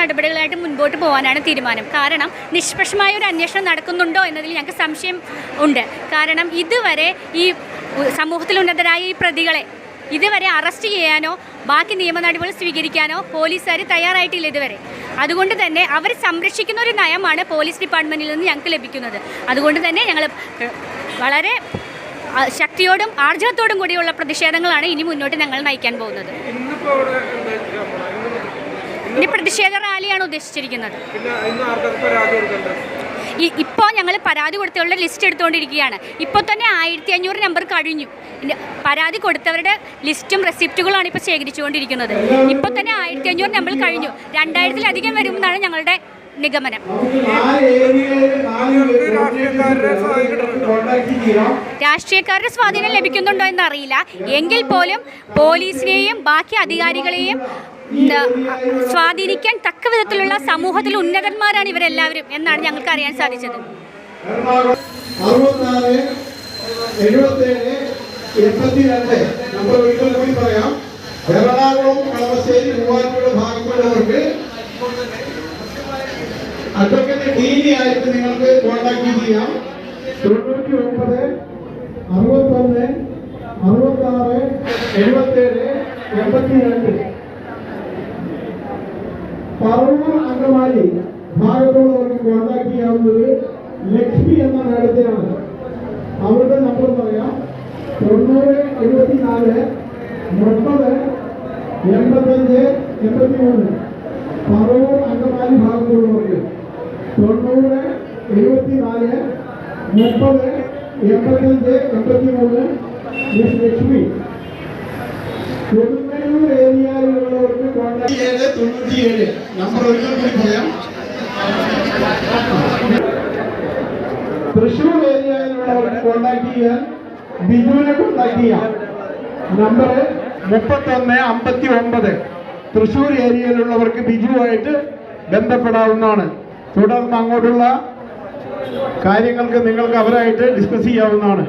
നടപടികളായിട്ട് മുൻപോട്ട് പോകാനാണ് തീരുമാനം. കാരണം നിഷ്പക്ഷമായ ഒരു അന്വേഷണം നടക്കുന്നുണ്ടോ എന്നതിൽ ഞങ്ങൾക്ക് സംശയം ഉണ്ട്. കാരണം ഇതുവരെ ഈ സമൂഹത്തിലുന്നതരായ സമൂഹത്തിൽ ഉന്നതരായ ഈ പ്രതികളെ ഇതുവരെ അറസ്റ്റ് ചെയ്യാനോ ബാക്കി നിയമ നടപടികൾ സ്വീകരിക്കാനോ പോലീസുകാർ തയ്യാറായിട്ടില്ല ഇതുവരെ. അതുകൊണ്ട് തന്നെ അവർ സംരക്ഷിക്കുന്ന ഒരു നയമാണ് പോലീസ് ഡിപ്പാർട്ട്മെന്റിൽ നിന്ന് ഞങ്ങൾക്ക് ലഭിക്കുന്നത്. അതുകൊണ്ട് തന്നെ ഞങ്ങൾ വളരെ ശക്തിയോടും ആർജവത്തോടും കൂടിയുള്ള പ്രതിഷേധങ്ങളാണ് ഇനി മുന്നോട്ട് ഞങ്ങൾ നയിക്കാൻ പോകുന്നത്. ഇനി പ്രതിഷേധ റാലിയാണ് ഉദ്ദേശിച്ചിരിക്കുന്നത്. ഇപ്പോൾ ഞങ്ങൾ പരാതി കൊടുത്തവരുടെ ലിസ്റ്റ് എടുത്തുകൊണ്ടിരിക്കുകയാണ്. ഇപ്പോൾ തന്നെ ആയിരത്തി അഞ്ഞൂറ് നമ്പർ കഴിഞ്ഞു. പരാതി കൊടുത്തവരുടെ ലിസ്റ്റും റെസിപ്റ്റുകളാണ് ഇപ്പോൾ ശേഖരിച്ചുകൊണ്ടിരിക്കുന്നത്. ഇപ്പോൾ തന്നെ ആയിരത്തി അഞ്ഞൂറ് നമ്പർ കഴിഞ്ഞു. രണ്ടായിരത്തിലധികം വരുമെന്നാണ് ഞങ്ങളുടെ നിഗമനം. രാഷ്ട്രീയക്കാരുടെ സ്വാധീനം ലഭിക്കുന്നുണ്ടോ എന്നറിയില്ല. എങ്കിൽ പോലും പോലീസിനെയും ബാക്കി അധികാരികളെയും സ്വാധീനിക്കാൻ തക്ക വിധത്തിലുള്ള സമൂഹത്തിൽ ഉന്നതന്മാരാണ് ഇവരെല്ലാവരും എന്നാണ് ഞങ്ങൾക്ക് അറിയാൻ സാധിച്ചത്. എറണാകുളം കളമശ്ശേരി മൂവാറ്റുപുഴ ഭാഗത്തുള്ളവർക്ക് അഡ്വക്കേറ്റ് ഡി ഡി ആയിട്ട് നിങ്ങൾക്ക് കോൺടാക്ട് ചെയ്യാം. തൊണ്ണൂറ്റി ഒമ്പത് അറുപത്തൊന്ന് അറുപത്താറ് എഴുപത്തേഴ് എൺപത്തിരണ്ട്. പറവൂർ അങ്കമാലി ഭാഗത്തുള്ളവർക്ക് കോൺടാക്ട് ചെയ്യാവുന്നത് ലക്ഷ്മി എന്ന മേഡത്തെയാണ് അവരുടെ നമ്പർ പറയാം. തൊണ്ണൂറ് എഴുപത്തിനാല് മുപ്പത് എൺപത്തഞ്ച് എൺപത്തി മൂന്ന് പറവൂർ അങ്കമാലി ഭാഗത്തുള്ളവർക്ക് തൊണ്ണൂറ് എഴുപത്തിനാല് മുപ്പത് എൺപത്തഞ്ച് എൺപത്തി മൂന്ന് മിസ് ലക്ഷ്മി. കൊടുങ്ങല്ലൂർ ഏരിയയിലുള്ളവർക്ക് കോൺടാക്ട് ഏഴ് തൊണ്ണൂറ്റിയേഴ്. നമ്പർ ഒരിക്കൽ കൂടി തൃശ്ശൂർ ഏരിയയിലുള്ളവർക്ക് കോൺടാക്ട് ചെയ്യാൻ ബിജുവിനെ കോൺടാക്ട് ചെയ്യാം. നമ്പർ മുപ്പത്തൊന്ന് അമ്പത്തി ഒമ്പത് തൃശ്ശൂർ ഏരിയയിലുള്ളവർക്ക് ബിജുവായിട്ട് ബന്ധപ്പെടാവുന്നതാണ്. തുടർന്ന് അങ്ങോട്ടുള്ള കാര്യങ്ങൾക്ക് നിങ്ങൾക്ക് അവരായിട്ട് ഡിസ്കസ് ചെയ്യാവുന്നതാണ്.